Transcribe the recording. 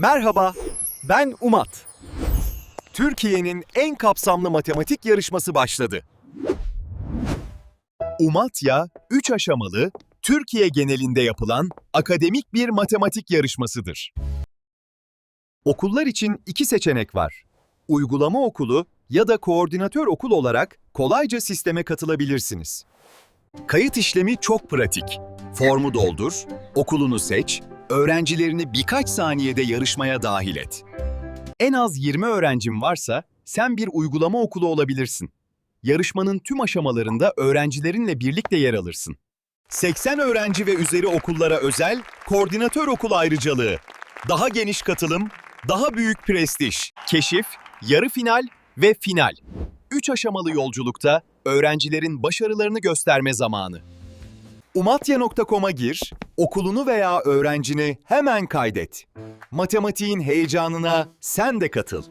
Merhaba, ben Umat. Türkiye'nin en kapsamlı matematik yarışması başladı. Umatya, 3 aşamalı, Türkiye genelinde yapılan akademik bir matematik yarışmasıdır. Okullar için iki seçenek var. Uygulama okulu ya da koordinatör okul olarak kolayca sisteme katılabilirsiniz. Kayıt işlemi çok pratik. Formu doldur, okulunu seç, öğrencilerini birkaç saniyede yarışmaya dahil et. En az 20 öğrencin varsa sen bir uygulama okulu olabilirsin. Yarışmanın tüm aşamalarında öğrencilerinle birlikte yer alırsın. 80 öğrenci ve üzeri okullara özel koordinatör okul ayrıcalığı. Daha geniş katılım, daha büyük prestij, keşif, yarı final ve final. 3 aşamalı yolculukta öğrencilerin başarılarını gösterme zamanı. Umatya.com'a gir, okulunu veya öğrencini hemen kaydet. Matematiğin heyecanına sen de katıl.